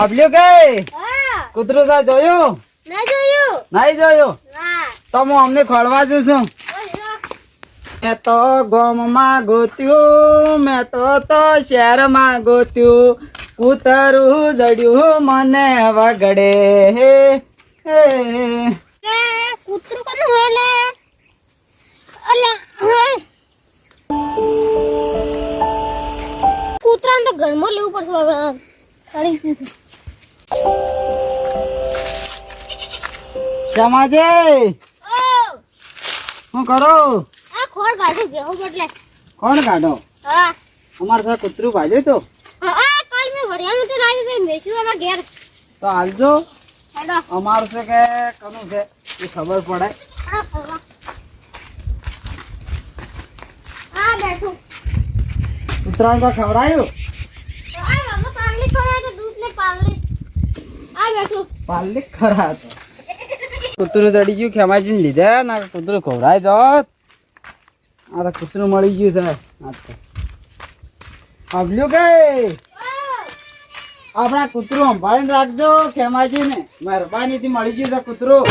આપ્યું કે કૂતરું સા જોયું? ના જોયું. નહીં જોયું? તો હું અમને ખોળવા જઉં છું. મેં તો ગામમાં ગોત્યું મેં તો તો શહેરમાં ગોત્યું કૂતરું જડ્યું મને વગડે. હે હે. કૂતરું કોનું હોય લે? અલા કૂતરાને તો ઘરમાં લેવું પડશે કાઢી શું કરો? આ ખોર કાઢું ગયો બદલે કોણ કાઢો? હા અમારે સાથે કૂતરું ભાજ્યું તો હા આ કાલ મેં વડિયાનું તો તો મેચ્યું અમારા ઘેર તો હાલજો. હેડો અમારું છે કે કનું છે? એ ખબર પડે. આ બેઠું ઉત્તરાયણ પર ખવડાયું. આ આમાં પાગલી ખોરાય તો દૂધ ને પાગલી આ બેઠું પાલિક ખરા તો. કૂતરું ચડી ગયું ખેમાજી ને લીધે ના કૂતરું ખવડાય જોત આ તો કૂતરું મળી ગયું છે. આ તો. અગલ્યું કે? આપણા કૂતરું સંભાળીને રાખજો ખેમાજી ને મહેરબાની થી મળી ગયું છે કૂતરું.